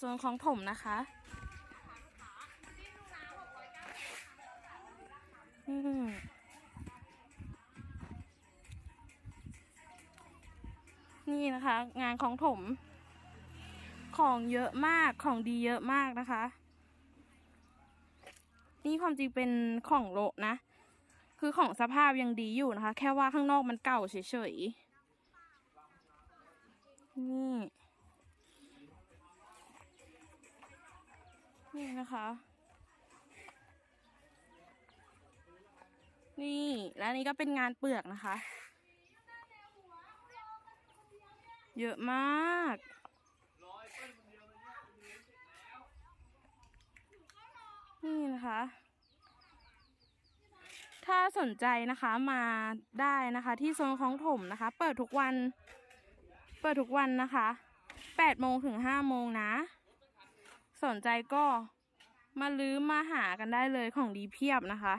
โซนของถมนะคะ อืมนี่นะคะ งานของถม ของเยอะมากของดีเยอะมากนะคะ นี่ความจริงเป็นของโลนะ คือของสภาพยังดีอยู่นะคะ แค่ว่าข้างนอกมันเก่าเฉยๆนี่ นี่นะคะ นี่แล้วนี่ก็เป็นงานเปลือกนะคะ เยอะมากนี่นะคะ ถ้าสนใจนะคะมาได้นะคะ ที่โซนของถมนะคะ เปิดทุกวัน เปิดทุกวันนะคะแปดโมงถึงห้าโมงนะ สนใจก็มาลื้อมาหากันได้เลยของดีเพียบนะคะ